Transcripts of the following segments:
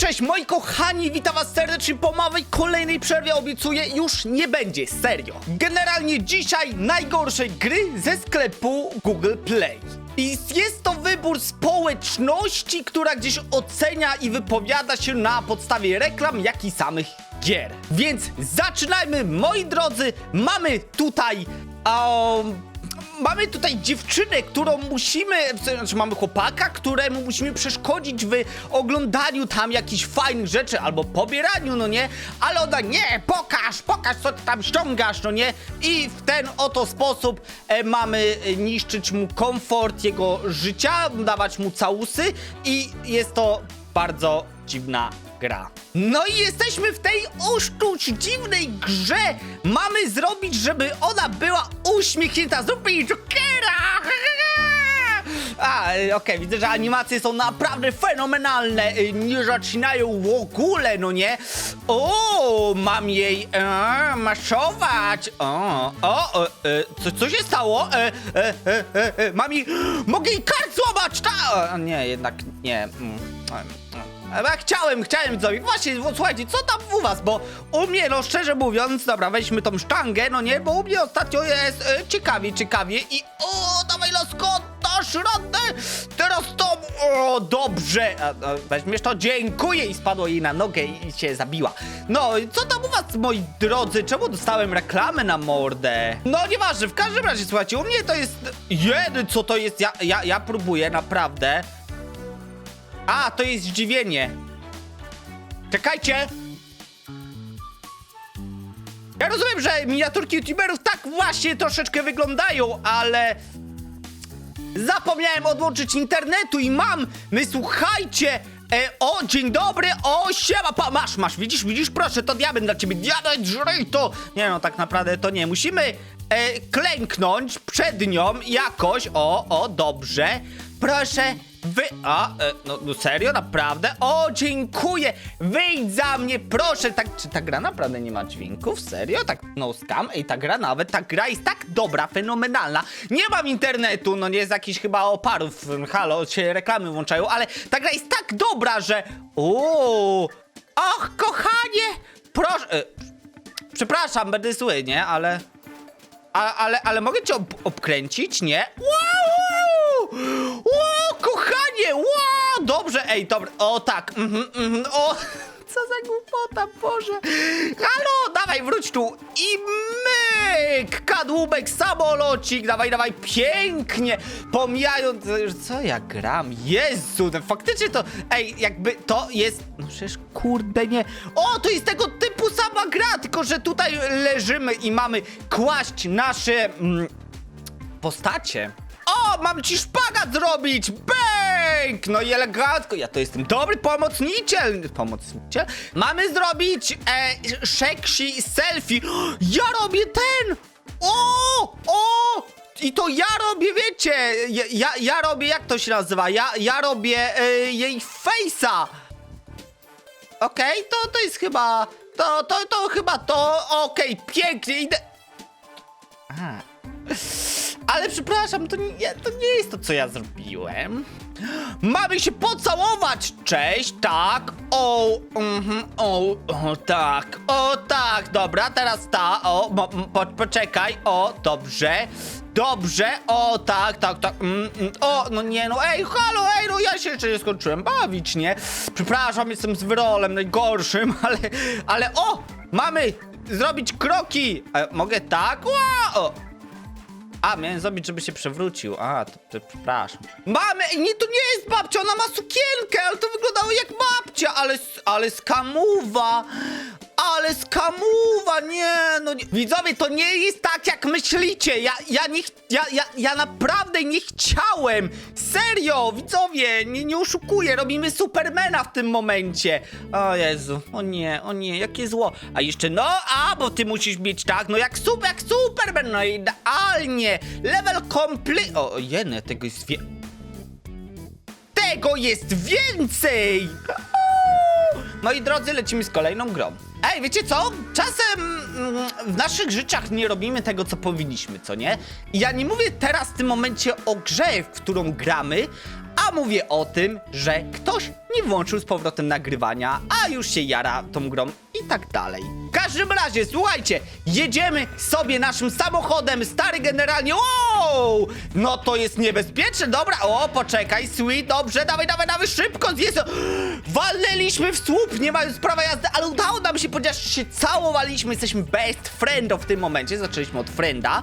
cześć moi kochani, witam was serdecznie po małej kolejnej przerwie, obiecuję, już nie będzie, serio. Generalnie dzisiaj najgorszej gry ze sklepu Google Play. I jest to wybór społeczności, która gdzieś ocenia i wypowiada się na podstawie reklam, jak i samych gier. Więc zaczynajmy, moi drodzy, mamy tutaj... Um, mamy tutaj dziewczynę, którą musimy, znaczy mamy chłopaka, któremu musimy przeszkodzić w oglądaniu tam jakichś fajnych rzeczy albo pobieraniu, no nie? Ale ona nie, pokaż, pokaż co ty tam ściągasz, no nie? I w ten oto sposób e, mamy e, niszczyć mu komfort jego życia, dawać mu całusy i jest to bardzo dziwna gra. No i jesteśmy w tej oszczuć dziwnej grze. Mamy zrobić, żeby ona była uśmiechnięta. Zróbmy jej Jokera! A, e, okej, widzę, że animacje są naprawdę fenomenalne. e, Nie zaczynają w ogóle, no nie? O, mam jej e, maszować. O, o, o e, co, co się stało? E, e, e, e, e, mam jej... Mogę jej kart złamać, ta... O, nie, jednak nie. Mm, em, em. Ja chciałem, chciałem zrobić. Właśnie, słuchajcie, co tam u was? Bo u mnie, no szczerze mówiąc, dobra, weźmy tą sztangę, no nie, bo u mnie ostatnio jest e, ciekawie, ciekawie i o, dawaj lasko, dasz radę! Teraz to, o, dobrze! A, a, weźmiesz to, dziękuję! I spadło jej na nogę i się zabiła. No, co tam u was, moi drodzy? Czemu dostałem reklamę na mordę? No, nieważne, w każdym razie, słuchajcie, u mnie to jest... Jedy, co to jest? Ja, ja, ja próbuję, naprawdę. A, to jest zdziwienie. Czekajcie! Ja rozumiem, że miniaturki youtuberów tak właśnie troszeczkę wyglądają, ale... Zapomniałem odłączyć internetu i mam! My słuchajcie! E, o, dzień dobry, o, siema, pa, masz, masz, widzisz, widzisz, proszę, to diament dla ciebie, diament, żryj to! Nie no, tak naprawdę to nie, musimy e, klęknąć przed nią jakoś, o, o, dobrze, proszę, wy, a, e, no, no serio, naprawdę, o, dziękuję, wyjdź za mnie, proszę, tak, czy ta gra naprawdę nie ma dźwięków, serio, tak, no scam, ej, ta gra nawet, ta gra jest tak dobra, fenomenalna, nie mam internetu, no nie jest jakiś chyba oparów, halo, się reklamy włączają, ale ta gra jest tak dobra, że, uuu, och, kochanie, proszę, e, przepraszam, będę zły, nie, ale... A, ale, ale mogę cię ob obkręcić, nie? Wow! Kochanie! Wow! Dobrze, ej, dobra. O, tak. Mhm, mhm, o, co za głupota, Boże. Halo, dawaj, wróć tu. I myk! Kadłubek, samolocik, dawaj, dawaj, pięknie. Pomijając, co ja gram? Jezu, no faktycznie to, ej, jakby to jest, no przecież kurde nie. O, to jest tego typu sama gra, tylko że tutaj leżymy i mamy kłaść nasze mm, postacie. O, mam ci szpagat zrobić! Bęk! No i elegancko, ja to jestem dobry pomocniciel. Pomocniciel? Mamy zrobić e, sexy selfie. Ja robię ten! O! O! I to ja robię, wiecie, ja, ja, robię, jak to się nazywa? Ja, ja robię e, jej face'a. Okej, to, to jest chyba, to, to, to chyba to, okej, pięknie, idę. Ale przepraszam, to nie, to nie jest to, co ja zrobiłem. Mamy się pocałować! Cześć, tak, o, mhm, o, o, tak, o, tak, dobra, teraz ta, o, po, poczekaj, o, dobrze, dobrze, o, tak, tak, tak, mm, mm, o, no nie, no, ej, halo, ej, no ja się jeszcze nie skończyłem bawić, nie? Przepraszam, jestem z wyrolem najgorszym, ale, ale, o, mamy zrobić kroki, e, mogę tak, Ła, o, a, miałem zrobić, żeby się przewrócił. A, to, to przepraszam. Mamy! Nie, to nie jest babcia, ona ma sukienkę, ale to wyglądało jak babcia, ale, ale skamuwa! Ale skamuwa, nie, no nie. Widzowie, to nie jest tak, jak myślicie. Ja, ja nie, ja, ja, ja naprawdę nie chciałem. Serio, widzowie, nie, nie oszukuję. Robimy Supermana w tym momencie. O Jezu, o nie, o nie, jakie zło. A jeszcze, no, a, bo ty musisz mieć tak, no jak super, jak Superman, no idealnie. Level complete. O, jene, tego jest wie... Tego jest więcej! Moi drodzy, lecimy z kolejną grą. Ej, wiecie co? Czasem mm, w naszych życiach nie robimy tego, co powinniśmy, co nie? Ja nie mówię teraz w tym momencie o grze, w którą gramy, A mówię o tym, że ktoś nie włączył z powrotem nagrywania, a już się jara tą grą i tak dalej. W każdym razie, słuchajcie, jedziemy sobie naszym samochodem, stary generalnie, wow! No to jest niebezpieczne, dobra, o, poczekaj, sweet, dobrze, dawaj, dawaj, dawaj, szybko, jest, walnęliśmy w słup, nie mając prawa jazdy, ale udało nam się, ponieważ się całowaliśmy, jesteśmy best friendów w tym momencie, zaczęliśmy od frienda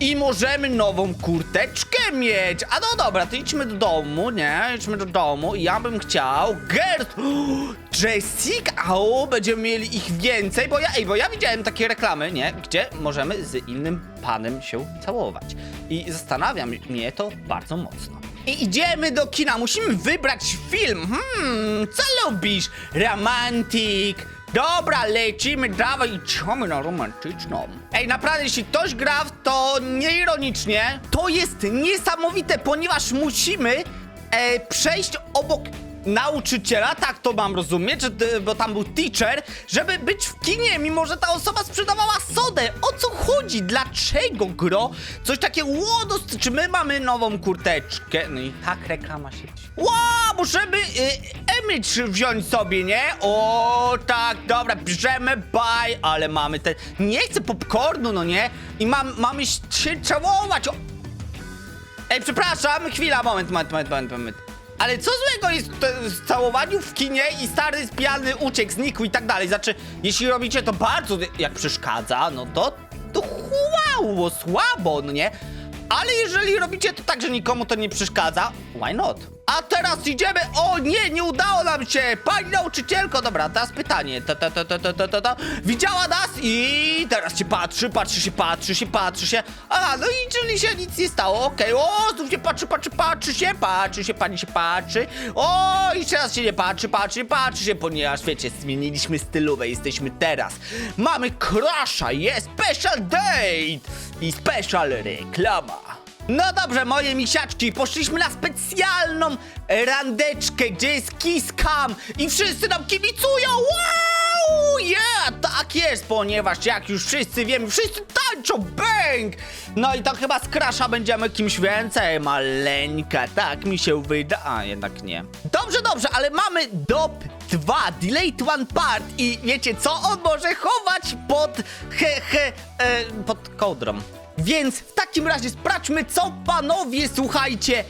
i możemy nową kurteczkę mieć, a no dobra, to idźmy do domu, nie, idźmy do domu i ja bym chciał, Gert, Jessica, o, będziemy mieli ich więcej, bo ja, ej, bo ja widziałem takie reklamy, nie, gdzie możemy z innym panem się całować i zastanawia mnie to bardzo mocno. I idziemy do kina, musimy wybrać film. Hmm, co lubisz? Romantik. Dobra, lecimy, dawaj, idziemy na romantyczną. Ej, naprawdę, jeśli ktoś gra w to nieironicznie, to jest niesamowite, ponieważ musimy e, przejść obok nauczyciela, tak to mam rozumieć, że, bo tam był teacher, żeby być w kinie, mimo że ta osoba sprzedawała sodę. O co chodzi? Dlaczego, gro? Coś takiego, łodos, czy my mamy nową kurteczkę? No i tak reklama się... Ło, możemy y, image wziąć sobie, nie? O, tak, dobra, bierzemy, bye, ale mamy ten... Nie chcę popcornu, no nie? I mam, mamy się całować, o... Ej, przepraszam, chwila, moment, moment, moment, moment, moment. Ale co złego jest w w całowaniu w kinie i stary pijany uciekł, znikł i tak dalej? Znaczy, jeśli robicie to bardzo jak przeszkadza, no to to wow, słabo, no nie? Ale jeżeli robicie to tak, że nikomu to nie przeszkadza, why not? A teraz idziemy. O nie, nie udało nam się! Pani nauczycielko, dobra, teraz pytanie. Ta, ta, ta, ta, ta, ta, ta, ta. Widziała nas i teraz się patrzy, patrzy się, patrzy się, patrzy się. A, no i czyli się nic nie stało, okej. O, znów się patrzy, patrzy, patrzy się, patrzy się, pani się patrzy. O, i jeszcze raz się nie patrzy, patrzy, patrzy się, ponieważ wiecie, zmieniliśmy stylówę, jesteśmy teraz. Mamy krasza, jest special date i special reklama. No dobrze, moje misiaczki, poszliśmy na specjalną randeczkę, gdzie jest kiss cam i wszyscy nam kibicują, wow, yeah, tak jest, ponieważ jak już wszyscy wiemy, wszyscy tańczą, bang! No i to chyba z Crasha będziemy kimś więcej, maleńka, tak mi się wyda, a jednak nie. Dobrze, dobrze, ale mamy dop 2, delayed one part i wiecie co, on może chować pod, he, he, e, pod kołdrą. Więc w takim razie sprawdźmy, co panowie, słuchajcie,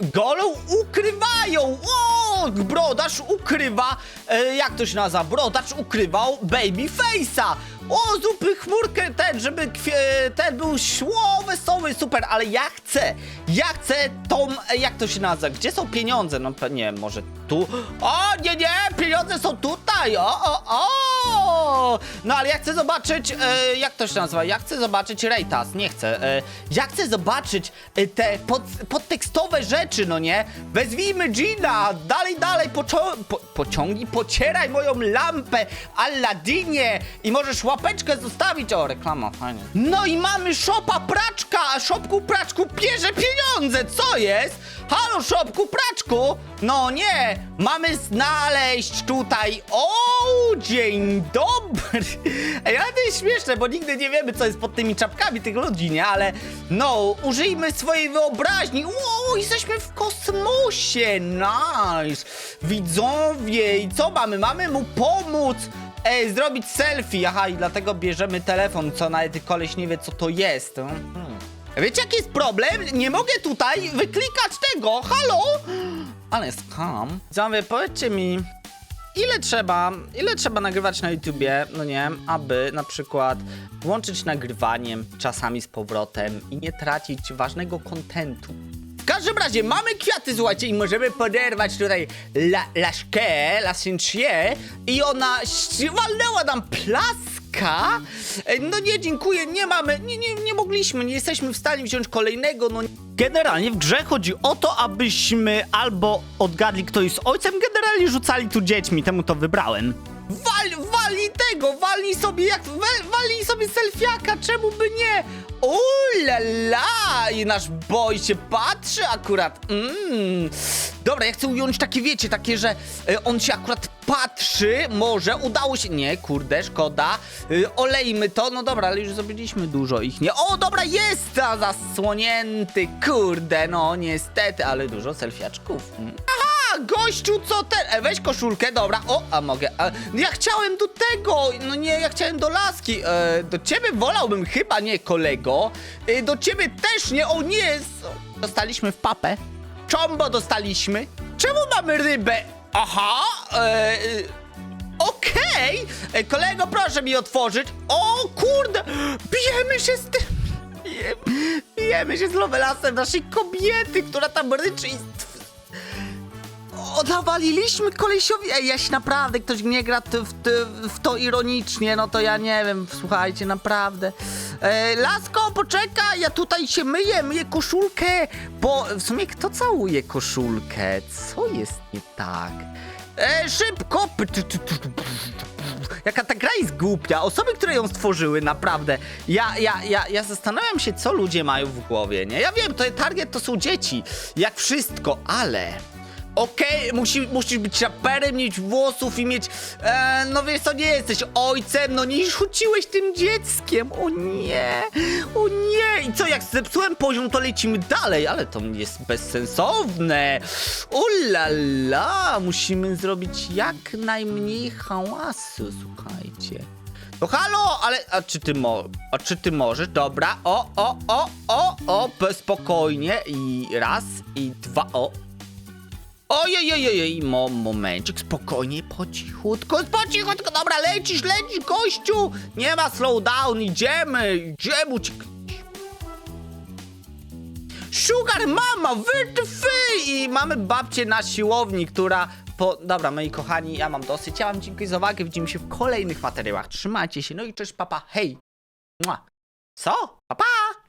golą ukrywają. O, brodarz ukrywa, e, jak to się nazywa? Brodarz ukrywał babyface'a. O, zupy chmurkę ten, żeby kwie, ten był szło wesoły, super, ale ja chcę, ja chcę tą, e, jak to się nazywa? Gdzie są pieniądze? No nie, może tu? O, nie, nie, pieniądze są tutaj, o, o, o. No ale ja chcę zobaczyć, e, jak to się nazywa? Ja chcę zobaczyć Rejtas, nie chcę. E, ja chcę zobaczyć e, te pod, podtekstowe rzeczy, no nie? Wezwijmy Gina, dalej, dalej, po, pociągnij, pocieraj moją lampę, Alladinie i możesz łapeczkę zostawić. O, reklama, fajnie. No i mamy szopa praczka, a szopku praczku bierze pieniądze, co jest? Halo, szopku praczku? No nie, mamy znaleźć tutaj, o, dzień dobry. Ej, ale to jest śmieszne, bo nigdy nie wiemy, co jest pod tymi czapkami tych ludzi, nie? Ale no, użyjmy swojej wyobraźni. Wow, jesteśmy w kosmosie, nice. Widzowie, i co mamy? Mamy mu pomóc. Ej, zrobić selfie. Aha, i dlatego bierzemy telefon, co nawet koleś nie wie, co to jest. Hmm. Wiecie, jaki jest problem? Nie mogę tutaj wyklikać tego. Halo? Ale skam. Widzowie, powiedzcie mi, ile trzeba, ile trzeba nagrywać na YouTubie, no nie, aby na przykład łączyć nagrywaniem czasami z powrotem i nie tracić ważnego kontentu. W każdym razie mamy kwiaty, słuchajcie, i możemy poderwać tutaj la, laszkę, i ona walnęła nam plaska. No nie, dziękuję, nie mamy, nie, nie, nie mogliśmy, nie jesteśmy w stanie wziąć kolejnego, no. Generalnie w grze chodzi o to, abyśmy albo odgadli, kto jest ojcem, generalnie rzucali tu dziećmi, temu to wybrałem. Tego! walnij sobie jak, wel- walnij sobie selfiaka, czemu by nie? Ulala! I nasz boy się patrzy akurat. Mm. Dobra, ja chcę ująć takie, wiecie, takie, że e, on się akurat patrzy, może, udało się, nie, kurde, szkoda. E, olejmy to, no dobra, ale już zrobiliśmy dużo ich, nie? O, dobra, jest za zasłonięty, kurde, no niestety, ale dużo selfiaczków. Mm. Gościu, co ten? E, weź koszulkę, dobra. O, a mogę. A, ja chciałem do tego. No nie, ja chciałem do laski. E, do ciebie wolałbym chyba nie, kolego. E, do ciebie też nie. O nie. Dostaliśmy w papę. Czombo dostaliśmy. Czemu mamy rybę? Aha. E, e, Okej. E, Kolego, proszę mi otworzyć. O kurde. Bijemy się z tym. Bijemy się z Lovelasem naszej kobiety, która tam ryczy i o, nawaliliśmy kolesiowi. Ej, jeśli naprawdę ktoś nie gra w, w to ironicznie, no to ja nie wiem, słuchajcie, naprawdę. E, lasko, poczekaj, ja tutaj się myję, myję koszulkę, bo w sumie kto całuje koszulkę? Co jest nie tak? E, szybko! Jaka ta gra jest głupia. Osoby, które ją stworzyły, naprawdę. Ja, ja, ja, ja zastanawiam się, co ludzie mają w głowie, nie? Ja wiem, to target to są dzieci. Jak wszystko, ale... Okej, musi, musisz być raperem, mieć włosów i mieć... E, no wiesz co, nie jesteś ojcem, no nie rzuciłeś tym dzieckiem. O nie, o nie. I co, jak zepsułem poziom, to lecimy dalej, ale to jest bezsensowne. Ulala, musimy zrobić jak najmniej hałasu, słuchajcie. No halo, ale a czy ty mo, a czy ty możesz? Dobra, o, o, o, o, o, spokojnie i raz, i dwa, o, Ojej, mo, momencik, spokojnie, po cichutku, po cichutku, dobra, lecisz, lecisz, gościu! Nie ma slowdown, idziemy, idziemy, uciek... Sugar mama, wytwy! I mamy babcię na siłowni, która po... Dobra, moi kochani, ja mam dosyć, ja wam dziękuję za uwagę, widzimy się w kolejnych materiałach, trzymajcie się, no i cześć, papa, hej! Mua. Co? Papa!